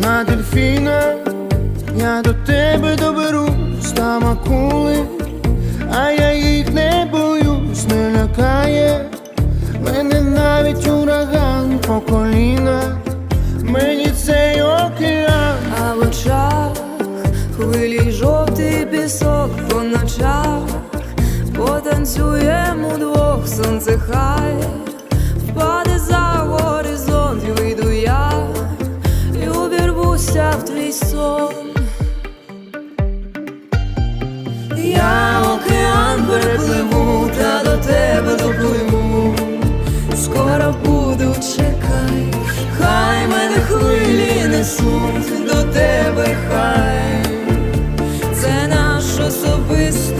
на дельфіна, я до тебе доберусь, там акули, а я їх не боюсь, не лякає. Мене навіть ураган по коліна, мені цей океан. А в очах хвилі жовтий пісок по ночах, потанцюємо удвох, сонце хай повернуся в твій сон. Я океан перепливу та до тебе допливу, скоро буду чекай, хай мене хвилі несуть до тебе, хай це наш особистий